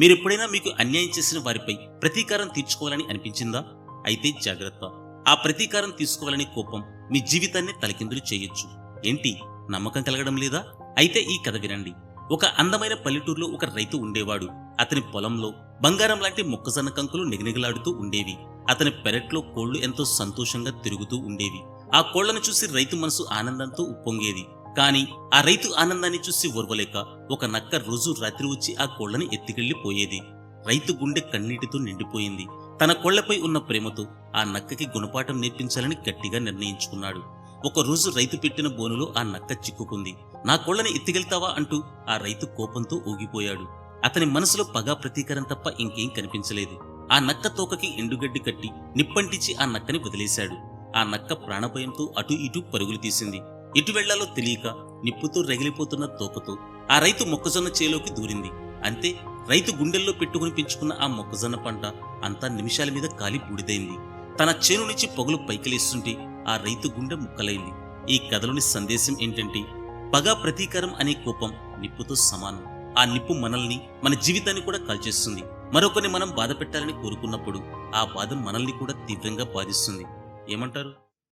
మీరు ఎప్పుడైనా మీకు అన్యాయం చేసిన వారిపై ప్రతీకారం తీర్చుకోవాలని అనిపించిందా? అయితే జాగ్రత్త. ఆ ప్రతీకారం తీసుకోవాలని కోపం మీ జీవితాన్ని తలకిందులు చేయొచ్చు. ఏంటి? నమ్మకం కలగడం లేదా? అయితే ఈ కథ వినండి. ఒక అందమైన పల్లెటూరులో ఒక రైతు ఉండేవాడు. అతని పొలంలో బంగారం లాంటి మొక్కజొన్న కంకులు నిగనిగలాడుతూ ఉండేవి. అతని పెరట్లో కోళ్ళు ఎంతో సంతోషంగా తిరుగుతూ ఉండేవి. ఆ కోళ్ళను చూసి రైతు మనసు ఆనందంతో ఉప్పొంగేది. కాని ఆ రైతు ఆనందాన్ని చూసి ఓర్వలేక ఒక నక్క రోజు రాత్రి వచ్చి ఆ కోళ్ళని ఎత్తికెళ్ళిపోయేది రైతు గుండె కన్నీటితో నిండిపోయింది. తన కోళ్ళపై ఉన్న ప్రేమతో ఆ నక్కకి గుణపాఠం నేర్పించాలని గట్టిగా నిర్ణయించుకున్నాడు. ఒక రోజు రైతు పెట్టిన బోనులో ఆ నక్క చిక్కుకుంది. నా కోళ్ళని ఎత్తికెళ్తావా? అంటూ ఆ రైతు కోపంతో ఊగిపోయాడు. అతని మనసులో పగా ప్రతీకారం తప్ప ఇంకేం కనిపించలేదు. ఆ నక్క తోకకి ఎండుగడ్డి కట్టి నిప్పంటించి ఆ నక్కని వదిలేశాడు. ఆ నక్క ప్రాణభయంతో అటు ఇటు పరుగులు తీసింది. ఎటు వెళ్ళాలో తెలియక నిప్పుతో రగిలిపోతున్న తోకతో ఆ రైతు మొక్కజొన్న చేలోకి దూరింది. అంతే రైతు గుండెల్లో పెట్టుకుని పెంచుకున్న ఆ మొక్కజొన్న పంట అంతా నిమిషాల మీద కాలి బూడిదైంది. తన చేను నుంచి పొగలు పైకిలేస్తుంటే ఆ రైతు గుండె ముక్కలైంది. ఈ కథలోని సందేశం ఏంటంటే పగ ప్రతీకారం అనే కోపం నిప్పుతో సమానం. ఆ నిప్పు మనల్ని మన జీవితాన్ని కూడా కాల్చేస్తుంది. మరొకరిని మనం బాధ పెట్టాలని కోరుకున్నప్పుడు ఆ బాధ మనల్ని కూడా తీవ్రంగా బాధిస్తుంది. ఏమంటారు?